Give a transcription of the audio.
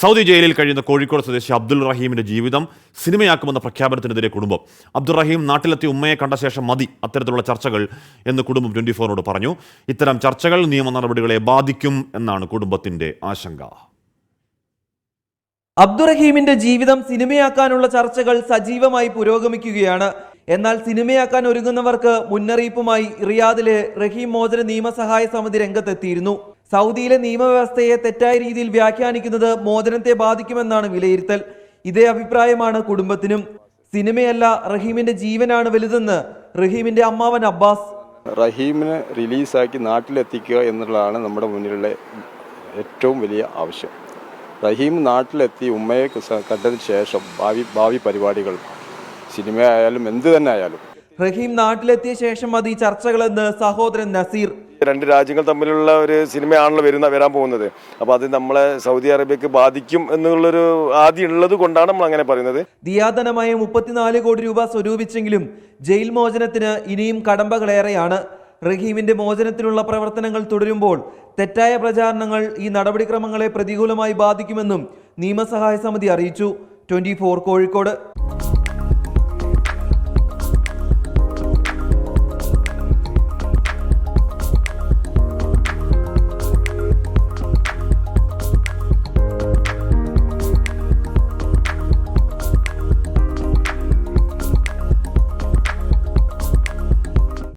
Saudi ജയിലിൽ കഴിയുന്ന കോഴിക്കോട് സ്വദേശി അബ്ദുൾ റഹീമിന്റെ ജീവിതം സിനിമയാക്കുമെന്ന പ്രഖ്യാപനത്തിനെതിരെ കുടുംബം. അബ്ദുൾ റഹീം നാട്ടിലെത്തി ഉമ്മയെ കണ്ട ശേഷം മതി അത്തരത്തിലുള്ള ചർച്ചകൾ എന്ന് കുടുംബം ട്വന്റി ഫോറിനോട് പറഞ്ഞു. ഇത്തരം ചർച്ചകൾ നിയമ നടപടികളെ ബാധിക്കും എന്നാണ് കുടുംബത്തിന്റെ ആശങ്ക. അബ്ദുറഹീമിന്റെ ജീവിതം സിനിമയാക്കാനുള്ള ചർച്ചകൾ സജീവമായി പുരോഗമിക്കുകയാണ്. എന്നാൽ സിനിമയാക്കാൻ ഒരുങ്ങുന്നവർക്ക് മുന്നറിയിപ്പുമായി റിയാദിലെ റഹീം മോചന നിയമസഹായ സമിതി രംഗത്തെത്തിയിരുന്നു. സൗദിയിലെ നിയമവ്യവസ്ഥയെ തെറ്റായ രീതിയിൽ വ്യാഖ്യാനിക്കുന്നത് മോചനത്തെ ബാധിക്കുമെന്നാണ് വിലയിരുത്തൽ. ഇതേ അഭിപ്രായമാണ് കുടുംബത്തിനും. സിനിമയല്ല റഹീമിന്റെ ജീവനാണ് വലുതെന്ന് റഹീമിന്റെ അമ്മാവൻ അബ്ബാസ്. റഹീമിനെ റിലീസാക്കി നാട്ടിലെത്തിക്കുക എന്നുള്ളതാണ് നമ്മുടെ മുന്നിലുള്ള ഏറ്റവും വലിയ ആവശ്യം. റഹീം നാട്ടിലെത്തി ഉമ്മയെ കണ്ടതിന് ശേഷം ഭാവി ഭാവി പരിപാടികൾ സിനിമ ആയാലും എന്ത് തന്നെ ആയാലും. റഹീം നാട്ടിലെത്തിയ ശേഷം മതി ചർച്ചകളെന്ന് സഹോദരൻ നസീർ. രണ്ട് രാജ്യങ്ങൾ തമ്മിലുള്ള ഒരു സിനിമയാണല്ലോ വരുന്ന വരാൻ പോകുന്നത്. അപ്പോൾ അത് നമ്മളെ സൗദി അറേബ്യക്ക് ബാധിക്കും എന്നുള്ളൊരു ആദ്യം ഉള്ളത് കൊണ്ടാണ് നമ്മൾ അങ്ങനെ പറയുന്നത്. ദിയാധനമായ മുപ്പത്തിനാല് കോടി രൂപ സ്വരൂപിച്ചെങ്കിലും ജയിൽ മോചനത്തിന് ഇനിയും കടമ്പകളേറെയാണ്. റഹീമിന്റെ മോചനത്തിനുള്ള പ്രവർത്തനങ്ങൾ തുടരുമ്പോൾ തെറ്റായ പ്രചാരണങ്ങൾ ഈ നടപടിക്രമങ്ങളെ പ്രതികൂലമായി ബാധിക്കുമെന്നും നിയമസഹായ സമിതി അറിയിച്ചു. ട്വന്റി കോഴിക്കോട്.